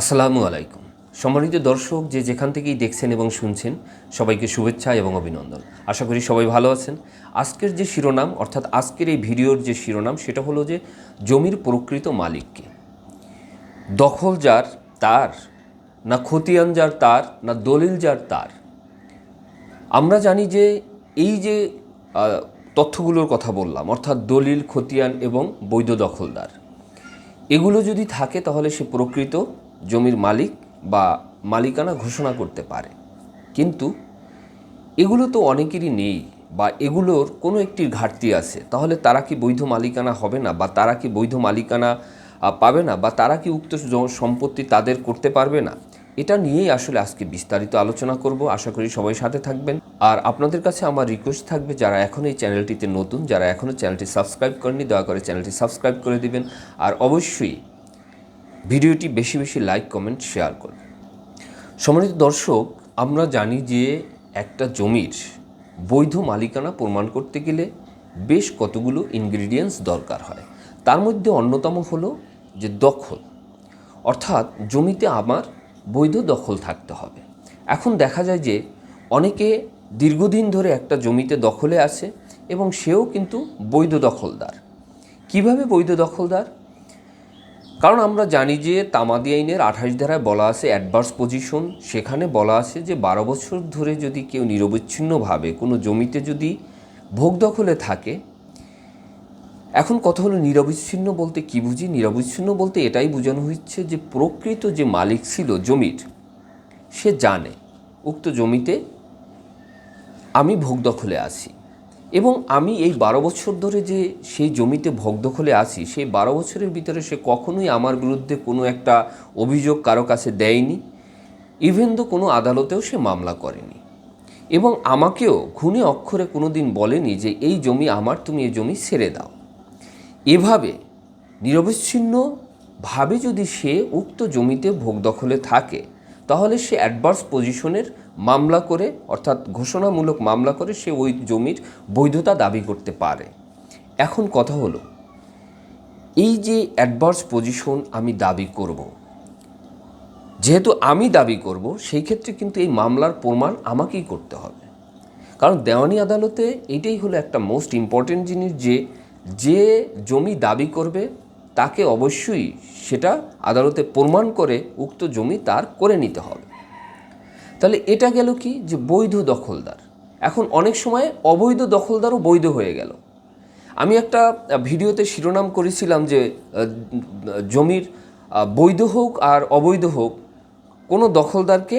আসসালামু আলাইকুম। সম্মানিত দর্শক যে যেখান থেকেই দেখছেন এবং শুনছেন, সবাইকে শুভেচ্ছা এবং অভিনন্দন। আশা করি সবাই ভালো আছেন। আজকের যে শিরোনাম, অর্থাৎ আজকের এই ভিডিওর যে শিরোনাম, সেটা হলো যে জমির প্রকৃত মালিককে। দখল যার তার, না খতিয়ান যার তার, না দলিল যার তার। আমরা জানি যে এই যে তথ্যগুলোর কথা বললাম, অর্থাৎ দলিল, খতিয়ান এবং বৈধ দখলদার, এগুলো যদি থাকে তাহলে সে প্রকৃত জমির মালিক বা মালিকানা ঘোষণা করতে পারে। কিন্তু এগুলো তো অনেকেরই নেই বা এগুলোর কোনো একটির ঘাটতি আছে। তাহলে তারা কি বৈধ মালিকানা হবে না বা তারা কি বৈধ মালিকানা পাবে না বা তারা কি উক্ত সম্পত্তি তাদের করতে পারবে না? এটা নিয়েই আসলে আজকে বিস্তারিত আলোচনা করব। আশা করি সবাই সাথে থাকবেন। আর আপনাদের কাছে আমার রিকোয়েস্ট থাকবে, যারা এখন এই চ্যানেলটিতে নতুন, যারা এখনও চ্যানেলটি সাবস্ক্রাইব করেনি দয়া করে চ্যানেলটি সাবস্ক্রাইব করে দিবেন। আর অবশ্যই ভিডিওটি বেশি বেশি লাইক কমেন্ট শেয়ার করুন। সম্মানিত দর্শক, আমরা জানি যে একটা জমির বৈধ মালিকানা প্রমাণ করতে গেলে বেশ কতগুলো ইনগ্রিডিয়েন্টস দরকার হয়। তার মধ্যে অন্যতম হলো যে দখল। অর্থাৎ জমিতে আমার বৈধ দখল থাকতে হবে। এখন দেখা যায় যে অনেকে দীর্ঘদিন ধরে একটা জমিতে দখলে আছে এবং সেও কিন্তু বৈধ দখলদার। কীভাবে বৈধ দখলদার? কারণ আমরা জানি যে তামাদি আইনের আঠাশ ধারায় বলা আছে অ্যাডভার্স পজিশন সেখানে বলা আছে যে বারো বছর ধরে যদি কেউ নিরবচ্ছিন্নভাবে কোনো জমিতে যদি ভোগ দখলে থাকে, এখন কথা হলো নিরবিচ্ছিন্ন বলতে কি বুঝি? নিরবিচ্ছিন্ন বলতে এটাই বোঝানো হচ্ছে যে প্রকৃত যে মালিক ছিল জমির, সে জানে, উক্ত জমিতে আমি ভোগ দখলে আছি। এবং আমি এই বারো বছর ধরে যে সেই জমিতে ভোগ দখলে আছি, সেই বারো বছরের ভিতরে সে কখনোই আমার বিরুদ্ধে কোনো একটা অভিযোগ কারও কাছে দেয়নি। ইভেন তো কোনো আদালতেও সে মামলা করেনি। এবং আমাকেও খুনে অক্ষরে কোনো দিন বলেনি যে এই জমি আমার, তুমি এই জমি ছেড়ে দাও। এভাবে নিরবিচ্ছিন্নভাবে যদি সে উক্ত জমিতে ভোগ দখলে থাকে তাহলে সে অ্যাডভার্স পজিশনের মামলা করে, অর্থাৎ ঘোষণামূলক মামলা করে সে ওই জমির বৈধতা দাবি করতে পারে। এখন কথা হলো, এই যে অ্যাডভার্স পজিশন আমি দাবি করব, যেহেতু আমি দাবি করব, সেই ক্ষেত্রে কিন্তু এই মামলার প্রমাণ আমাকেই করতে হবে। কারণ দেওয়ানি আদালতে এটাই হলো একটা মোস্ট ইম্পর্টেন্ট জিনিস যে যে জমি দাবি করবে তাকে অবশ্যই সেটা আদালতে প্রমাণ করে উক্ত জমি তার করে নিতে হবে। তাহলে এটা গেল কি? যে বৈধ দখলদার। এখন অনেক সময় অবৈধ দখলদারও বৈধ হয়ে গেল। আমি একটা ভিডিওতে শিরোনাম করেছিলাম যে জমির বৈধ হোক আর অবৈধ হোক, কোনো দখলদারকে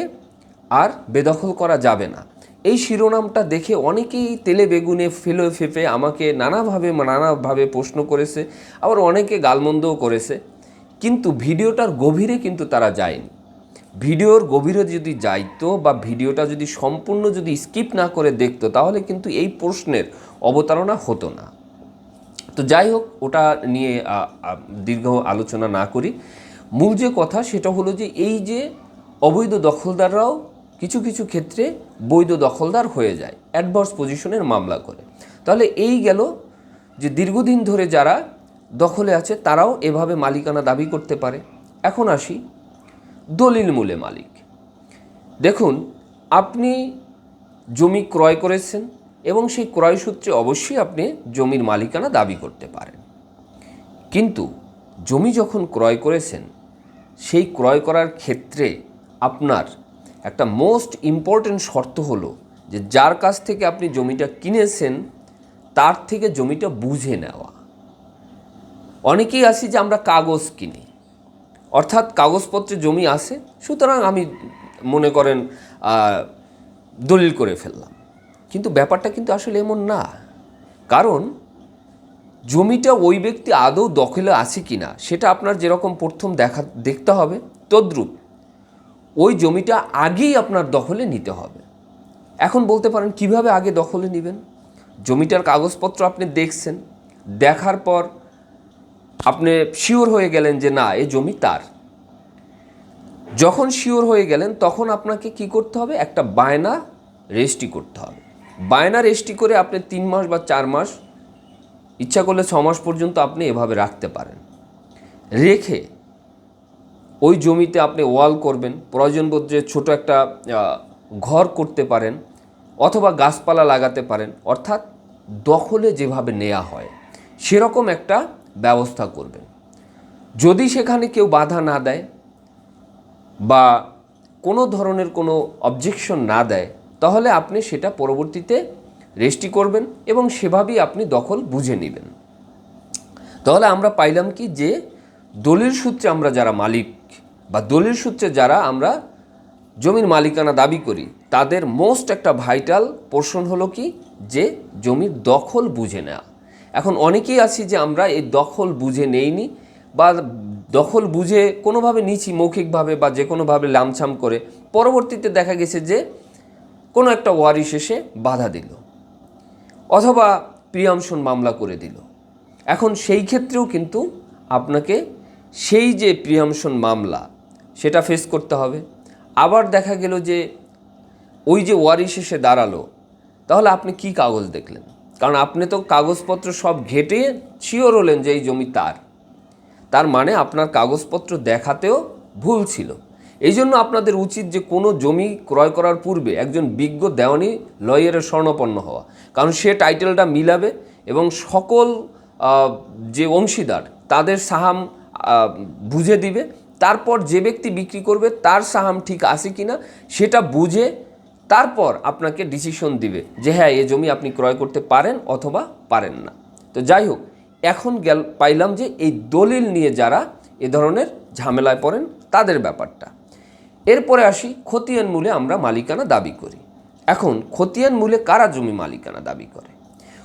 আর বেদখল করা যাবে না। এই শিরোনামটা দেখে অনেকেই তেলে বেগুনে ফেলে ফেপে আমাকে নানাভাবে নানাভাবে প্রশ্ন করেছে, আবার অনেকে গালমন্দও করেছে। কিন্তু ভিডিওটার গভীরে কিন্তু তারা যায়নি। ভিডিওর গভীরে যদি যাইতো বা ভিডিওটা যদি সম্পূর্ণ যদি স্কিপ না করে দেখতো, তাহলে কিন্তু এই প্রশ্নের অবতারণা হতো না। তো যাই হোক, ওটা নিয়ে দীর্ঘ আলোচনা না করি। মূল যে কথা সেটা হলো যে, এই যে অবৈধ দখলদাররাও কিছু কিছু ক্ষেত্রে বৈধ দখলদার হয়ে যায় অ্যাডভার্স পজিশনের মামলা করে। তাহলে এই গেল যে দীর্ঘদিন ধরে যারা দখলে আছে, তারাও এভাবে মালিকানা দাবি করতে পারে। এখন আসি দলিল মূলে মালিক। দেখুন, আপনি জমি ক্রয় করেছেন এবং সেই ক্রয় সূত্রে অবশ্যই আপনি জমির মালিকানা দাবি করতে পারেন। কিন্তু জমি যখন ক্রয় করেছেন, সেই ক্রয় করার ক্ষেত্রে আপনার একটা মোস্ট ইম্পর্ট্যান্ট শর্ত হলো যে যার কাছ থেকে আপনি জমিটা কিনেছেন, তার থেকে জমিটা বুঝে নেওয়া। অনেকেই আছি যে আমরা কাগজ কিনি। অর্থাৎ কাগজপত্রে জমি আছে, সুতরাং আমি মনে করেন দলিল করে ফেললাম। কিন্তু ব্যাপারটা কিন্তু আসলে এমন না। কারণ জমিটা ওই ব্যক্তি আদৌ দখলে আছে কি না সেটা আপনার যেরকম প্রথম দেখা, দেখতে হবে, তদ্রূপ। ওই জমিটা আগেই আপনার দখলে নিতে হবে। এখন বলতে পারেন, কীভাবে আগে দখলে নেবেন? জমিটার কাগজপত্র আপনি দেখছেন, দেখার পর আপনি শিওর হয়ে গেলেন যে না এই জমি তার। যখন শিওর হয়ে গেলেন, তখন আপনাকে কি করতে হবে? একটা বায়না রেজিস্ট্রি করতে হবে। বায়না রেজিস্ট্রি করে আপনি তিন মাস বা চার মাস, ইচ্ছা করলে ছ মাস পর্যন্ত আপনি এভাবে রাখতে পারেন। রেখে ওই জমিতে আপনি ওয়াল করবেন প্রয়োজন বোধে ছোটো একটা ঘর করতে পারেন অথবা গাছপালা লাগাতে পারেন, অর্থাৎ দখলে যেভাবে নেওয়া হয়, সেরকম একটা ব্যবস্থা করবেন। যদি সেখানে কেউ বাধা না দেয় বা কোনো ধরনের কোনো অবজেকশন না দেয়, তাহলে আপনি সেটা পরবর্তীতে রেস্টি করবেন এবং সেভাবেই আপনি দখল বুঝে নেবেন। তাহলে আমরা পাইলাম কি যে, দলিল সূত্রে আমরা যারা মালিক বা দলিল সূত্রে যারা আমরা জমির মালিকানা দাবি করি, তাদের মোস্ট একটা ভাইটাল পোর্শন হলো কি? যে জমির দখল বুঝে নেওয়া এখন অনেকেই আছি যে আমরা এই দখল বুঝে নেইনি বা দখল বুঝে কোনোভাবে নিচ্ছি মৌখিকভাবে বা যে কোনোভাবে লামছাম করে পরবর্তীতে দেখা গেছে যে কোনো একটা ওয়ারিশ এসে বাধা দিল অথবা প্রিয়ামশন মামলা করে দিল। এখন সেই ক্ষেত্রেও কিন্তু আপনাকে সেই যে প্রিয়ামশন মামলা সেটা ফেস করতে হবে। আবার দেখা গেল যে ওই যে ওয়ারিশ এসে দাঁড়াল, তাহলে আপনি কি কাগজ দেখলেন? কারণ আপনি তো কাগজপত্র সব ঘেটে শিওর হলেন যে এই জমি তার। তার মানে আপনার কাগজপত্র দেখাতেও ভুল ছিল। এই জন্য আপনাদের উচিত যে কোনো জমি ক্রয় করার পূর্বে একজন বিজ্ঞ দেওয়ানি লয়ারের স্বর্ণপন্ন হওয়া। কারণ সে টাইটেলটা মিলাবে এবং সকল যে অংশীদার, তাদের সাহাম বুঝে দিবে তারপর যে ব্যক্তি বিক্রি করবে, তার সাহাম ঠিক আছে কি না সেটা বুঝে তারপর আপনাকে ডিসিশন দিবে যে হ্যাঁ এ জমি আপনি ক্রয় করতে পারেন অথবা পারেন না। তো যাই হোক, এখন গেল, পাইলাম যে এই দলিল নিয়ে যারা এ ধরনের ঝামেলায় পড়েন, তাদের ব্যাপারটা। এরপরে আসি, খতিয়ান মূলে আমরা মালিকানা দাবি করি। এখন, খতিয়ান মূলে কারা জমি মালিকানা দাবি করে?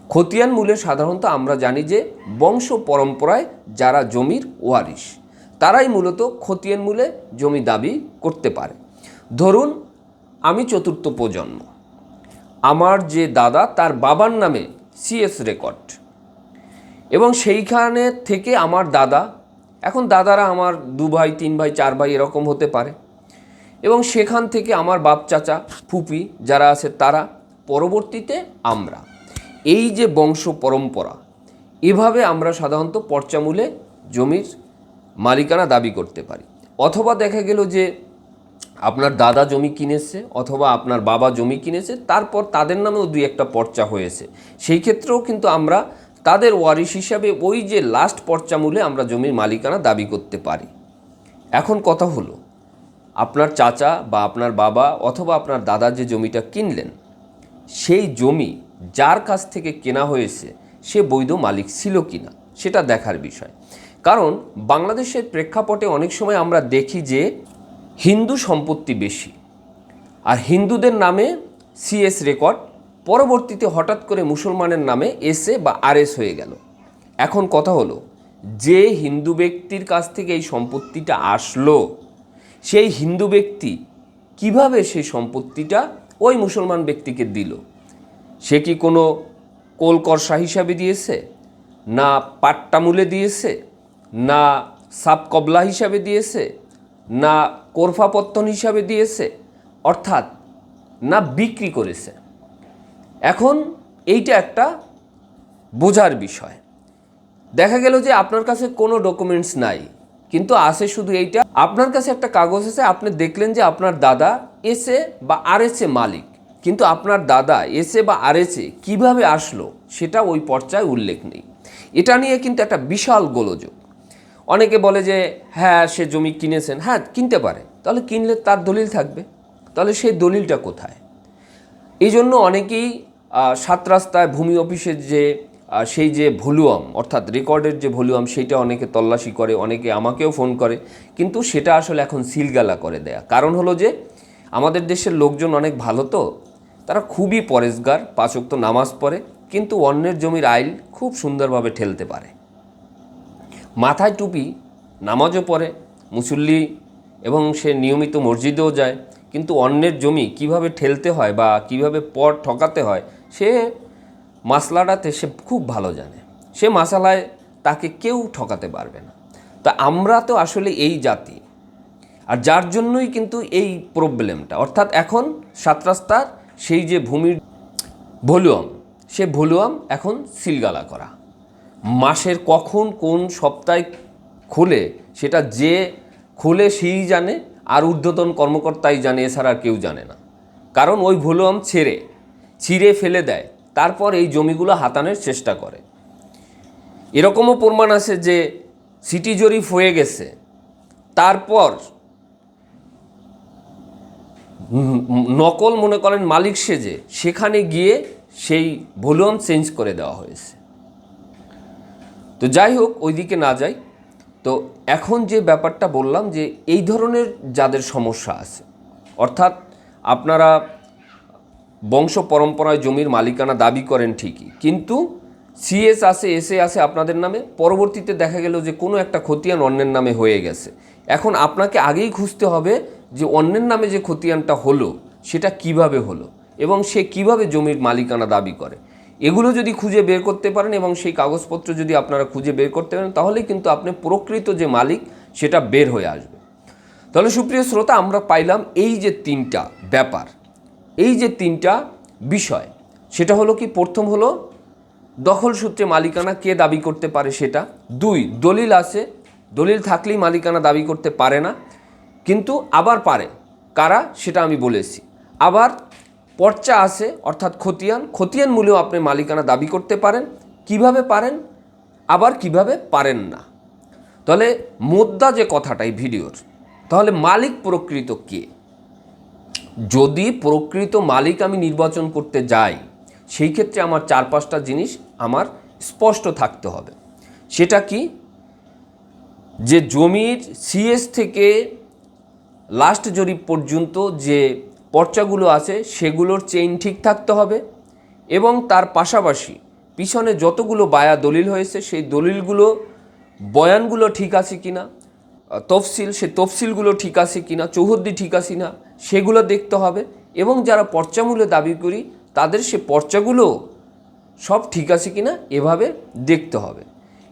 খতিয়ান মূলে সাধারণত আমরা জানি যে বংশ পরম্পরায় যারা জমির ওয়ারিশ তারাই মূলত খতিয়ান মূলে জমি দাবি করতে পারে। ধরুন, আমি চতুর্থ প্রজন্ম। আমার যে দাদা, তার বাবার নামে সিএস রেকর্ড এবং সেইখানে থেকে আমার দাদা, এখন দাদারা আমার দু ভাই, তিন ভাই, চার ভাই এরকম হতে পারে। এবং সেখান থেকে আমার বাপ চাচা, ফুপি যারা আছে, তারা পরবর্তীতে আমরা। এই যে বংশ পরম্পরা, এভাবে আমরা সাধারণত পর্চামূলে জমির মালিকানা দাবি করতে পারি। অথবা দেখা গেল যে আপনার দাদা জমি কিনেছে অথবা আপনার বাবা জমি কিনেছে, তারপর তাদের নামেও দুই একটা পর্চা হয়েছে। সেই ক্ষেত্রেও কিন্তু আমরা তাদের ওয়ারিশ হিসাবে ওই যে লাস্ট পর্চা মূলে আমরা জমির মালিকানা দাবি করতে পারি। এখন কথা হলো, আপনার চাচা বা আপনার বাবা অথবা আপনার দাদা যে জমিটা কিনলেন, সেই জমি যার কাছ থেকে কেনা হয়েছে, সে বৈধ মালিক ছিল কিনা, সেটা দেখার বিষয়। কারণ বাংলাদেশের প্রেক্ষাপটে অনেক সময় আমরা দেখি যে হিন্দু সম্পত্তি বেশি। আর হিন্দুদের নামে সিএস রেকর্ড পরবর্তীতে হঠাৎ করে মুসলমানের নামে এসএ বা আরএস হয়ে গেল। এখন কথা হলো, যে হিন্দু ব্যক্তির কাছ থেকে এই সম্পত্তিটা আসলো, সেই হিন্দু ব্যক্তি কীভাবে সেই সম্পত্তিটা ওই মুসলমান ব্যক্তিকে দিল? সে কি কোনো কোলকর্ষা হিসাবে দিয়েছে? না পাট্টামূলে দিয়েছে? না সাবকবলা হিসাবে দিয়েছে, না কোরফাপত্তন হিসাবে দিয়েছে, অর্থাৎ না বিক্রি করেছে। এখন এইটা একটা বোঝার বিষয়। দেখা গেল যে আপনার কাছে কোনো ডকুমেন্টস নাই, কিন্তু আছে শুধু এইটা। আপনার কাছে একটা কাগজ আছে, আপনি দেখলেন যে আপনার দাদা এসে বা আর এসে মালিক, কিন্তু আপনার দাদা এসে বা আর এসে কীভাবে আসলো, সেটা ওই পর্যায়ে উল্লেখ নেই। এটা নিয়ে কিন্তু একটা বিশাল গোলযোগ। অনেকে বলে যে হ্যাঁ সে জমি কিনেছেন। হ্যাঁ কিনতে পারে। তাহলে কিনলে তার দলিল থাকবে। তাহলে সেই দলিলটা কোথায়? এই জন্য অনেকেই সাত রাস্তায় ভূমি অফিসের যে সেই যে ভলিউম, অর্থাৎ রেকর্ডের যে ভলিউম, সেইটা অনেকে তল্লাশি করে, অনেকে আমাকেও ফোন করে। কিন্তু সেটা আসলে এখন সিলগালা করে দেয়া। কারণ হলো যে, আমাদের দেশের লোকজন অনেক ভালো তো। তারা খুবই পরেশগার পাঁচক্ত নামাজ পড়ে। কিন্তু অন্যের জমির আইল খুব সুন্দরভাবে ঠেলতে পারে। মাথায় টুপি, নামাজও পড়ে, মুসল্লি এবং সে নিয়মিত মসজিদেও যায়, কিন্তু অন্যের জমি কীভাবে ঠেলতে হয় বা কীভাবে পর ঠকাতে হয়, সে মাসলাটাতে সে খুব ভালো জানে। সে মাসালায় তাকে কেউ ঠকাতে পারবে না। তা আমরা তো আসলে এই জাতি। আর যার জন্যই কিন্তু এই প্রবলেমটা। অর্থাৎ এখন সাত রাস্তার সেই যে ভূমির ভলিউম, সে ভলিউম এখন সিলগালা করা। মাসের কখন কোন সপ্তাহে খুলে সেটা যে খুলে সেই জানে, আর ঊর্ধ্বতন কর্মকর্তাই জানে, এছাড়া আর কেউ জানে না। কারণ ওই ভুলুয়াম ছেড়ে, ছিঁড়ে ফেলে দেয়, তারপর এই জমিগুলো হাতানোর চেষ্টা করে। এরকমও প্রমাণ আছে যে সিটি জরিপ হয়ে গেছে, তারপর নকল মনে করেন মালিক সেজে, সেখানে গিয়ে সেই ভলিউম চেঞ্জ করে দেওয়া হয়েছে। তো যাই হোক, ওইদিকে না যাই। তো এখন যে ব্যাপারটা বললাম যে এই ধরনের যাদের সমস্যা আছে, অর্থাৎ আপনারা বংশ পরম্পরায় জমির মালিকানা দাবি করেন ঠিকই, কিন্তু সিএস আছে এসএ আছে আপনাদের নামে, পরবর্তীতে দেখা গেল যে কোনো একটা খতিয়ান অন্যের নামে হয়ে গেছে। এখন আপনাকে আগেই খুঁজতে হবে যে অন্যের নামে যে খতিয়ানটা হলো, সেটা কীভাবে হলো এবং সে কীভাবে জমির মালিকানা দাবি করে। এগুলো যদি খুঁজে বের করতে পারেন এবং সেই কাগজপত্র যদি আপনারা খুঁজে বের করতে পারেন, তাহলে কিন্তু আপনি প্রকৃত যে মালিক, সেটা বের হয়ে আসবে। তাহলে সুপ্রিয় শ্রোতা, আমরা পাইলাম এই যে তিনটা ব্যাপার, এই যে তিনটা বিষয়, সেটা হলো কি, প্রথম হলো দখল সূত্রে মালিকানা কে দাবি করতে পারে সেটা? দুই, দলিল আছে, দলিল থাকলেই মালিকানা দাবি করতে পারে না, কিন্তু আবার পারে। কারা? সেটা আমি বলেছি। আবার পর্চা আছে, অর্থাৎ খতিয়ান। খতিয়ান মূলেও আপনি মালিকানা দাবি করতে পারেন। কীভাবে পারেন? আবার কীভাবে পারেন না? তাহলে মোদ্দা যে কথাটা এই ভিডিওর, তাহলে মালিক প্রকৃত কে? যদি প্রকৃত মালিক আমি নির্বাচন করতে যাই, সেই ক্ষেত্রে আমার চার পাঁচটা জিনিস আমার স্পষ্ট থাকতে হবে। সেটা কি? যে জমির সিএস থেকে লাস্ট জরিপ পর্যন্ত যে পর্চাগুলো আছে সেগুলোর চেইন ঠিক থাকতে হবে এবং তার পাশাপাশি পিছনে যতগুলো বায়া দলিল হয়েছে সেই দলিলগুলো বয়ানগুলো ঠিক আছে কিনা আহ, তফসিল সে তফসিলগুলো ঠিক আছে কি না চৌহদ্দি ঠিক আছে না সেগুলো দেখতে হবে এবং যারা পর্চামূল্য দাবি করি তাদের সে পর্চাগুলো সব ঠিক আছে কিনা এভাবে দেখতে হবে।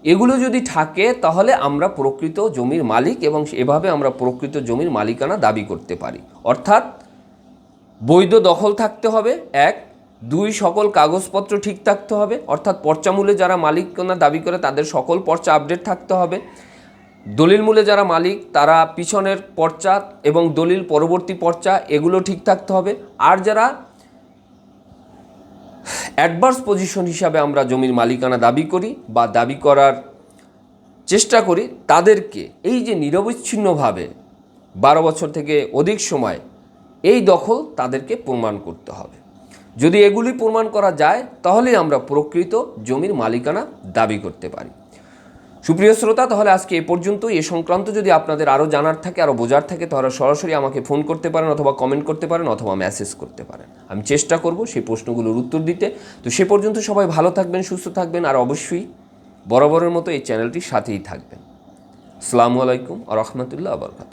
এগুলো যদি থাকে তাহলে আমরা প্রকৃত জমির মালিক এবং এভাবে আমরা প্রকৃত জমির মালিকানা দাবি করতে পারি। অর্থাৎ বৈধ দখল থাকতে হবে, এক। দুই, সকল কাগজপত্র ঠিক থাকতে হবে, অর্থাৎ পর্চামূলে যারা মালিকানা দাবি করে তাদের সকল পর্চা আপডেট থাকতে হবে। দলিল মূলে যারা মালিক, তারা পিছনের পর্চা এবং দলিল পরবর্তী পর্চা, এগুলো ঠিক থাকতে হবে। আর যারা অ্যাডভার্স পজিশন হিসাবে আমরা জমির মালিকানা দাবি করি বা দাবি করার চেষ্টা করি, তাদেরকে এই যে নিরবিচ্ছিন্নভাবে বারো বছর থেকে অধিক সময় এই দখল তাদেরকে প্রমাণ করতে হবে। যদি এগুলি প্রমাণ করা যায় তাহলে আমরা প্রকৃত জমির মালিকানা দাবি করতে পারি। সুপ্রিয় শ্রোতা, তাহলে আজকে এ পর্যন্ত এ সংক্রান্ত যদি আপনাদের আরও জানার থাকে, আরও বোঝার থাকে, তাহলে সরাসরি আমাকে ফোন করতে পারেন অথবা কমেন্ট করতে পারেন অথবা মেসেজ করতে পারেন। আমি চেষ্টা করব সেই প্রশ্নগুলোর উত্তর দিতে। তো সে পর্যন্ত সবাই ভালো থাকবেন, সুস্থ থাকবেন, আর অবশ্যই বরাবরের মতো এই চ্যানেলটির সাথেই থাকবেন। আসসালামু আলাইকুম আ রহমতুল্লাহ আবরকাত